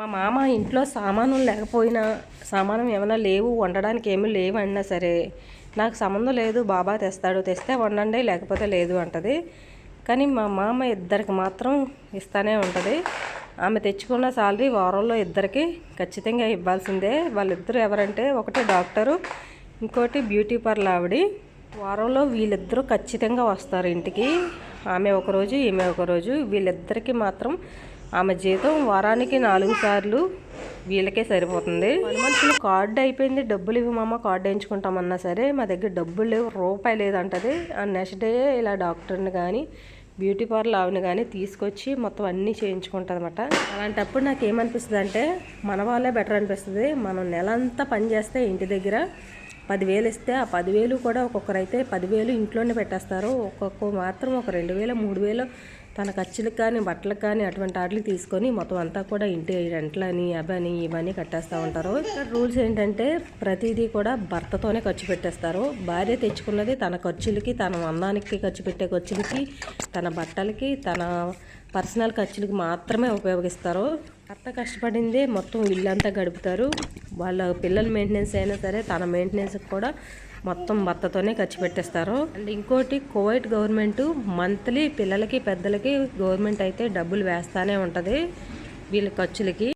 మా మామ ఇంట్లో సామానులు లేకపోయినా సామానం ఏమైనా లేవు వండడానికి ఏమీ లేవు అన్నా సరే నాకు సంబంధం లేదు బాబా తెస్తాడు తెస్తే వండండి లేకపోతే లేదు అంటది. కానీ మా మామ ఇద్దరికి మాత్రం ఇస్తానే ఉంటుంది. ఆమె తెచ్చుకున్న శాలరీ వారంలో ఇద్దరికి ఖచ్చితంగా ఇవ్వాల్సిందే. వాళ్ళిద్దరు ఎవరంటే ఒకటి డాక్టరు ఇంకోటి బ్యూటీ పార్లర్ ఆవిడ. వారంలో వీళ్ళిద్దరూ ఖచ్చితంగా వస్తారు ఇంటికి. ఆమె ఒకరోజు ఈమె ఒకరోజు. వీళ్ళిద్దరికీ మాత్రం ఆమె జీతం వారానికి నాలుగు సార్లు వీళ్ళకే సరిపోతుంది. పని మనుషులు కార్డు అయిపోయింది డబ్బులు ఇవ్వు మామ కార్డు వేయించుకుంటామన్నా సరే మా దగ్గర డబ్బులు లేవు రూపాయి లేదంటది. ఆ నెక్స్ట్ డే ఇలా డాక్టర్ని కానీ బ్యూటీ పార్లర్ ఆవిని కానీ తీసుకొచ్చి మొత్తం అన్నీ చేయించుకుంటుంది అనమాట అలాంటప్పుడు నాకు ఏమనిపిస్తుంది అంటే మన వాళ్ళే బెటర్ అనిపిస్తుంది. మనం నెలంతా పని చేస్తే ఇంటి దగ్గర పదివేలు ఇస్తే ఆ పదివేలు కూడా ఒక్కొక్కరైతే పదివేలు ఇంట్లోనే పెట్టేస్తారు. ఒక్కొక్క మాత్రం ఒక రెండు వేలు మూడు వేలు తన ఖర్చులకు కానీ బట్టలకు కానీ అటువంటి వాటికి తీసుకొని మొత్తం అంతా కూడా ఇంటి రెంట్లని అవని ఇవన్నీ కట్టేస్తూ ఉంటారు. ఇక్కడ రూల్స్ ఏంటంటే ప్రతిదీ కూడా భర్తతోనే ఖర్చు పెట్టేస్తారు. భార్య తెచ్చుకున్నది తన ఖర్చులకి తన అందానికి ఖర్చు పెట్టే ఖర్చులకి తన బట్టలకి తన పర్సనల్ ఖర్చులకి మాత్రమే ఉపయోగిస్తారు. భర్త కష్టపడిందే మొత్తం ఇల్లంతా గడుపుతారు. వాళ్ళ పిల్లల మెయింటెనెన్స్ అయినా సరే తన మెయింటెనెన్స్ కూడా మొత్తం భర్తతోనే ఖర్చు పెట్టేస్తారు. అండ్ ఇంకోటి కువైట్ గవర్నమెంట్ మంత్లీ పిల్లలకి పెద్దలకి గవర్నమెంట్ అయితే డబ్బులు వేస్తానే ఉంటుంది వీళ్ళ ఖర్చులకి.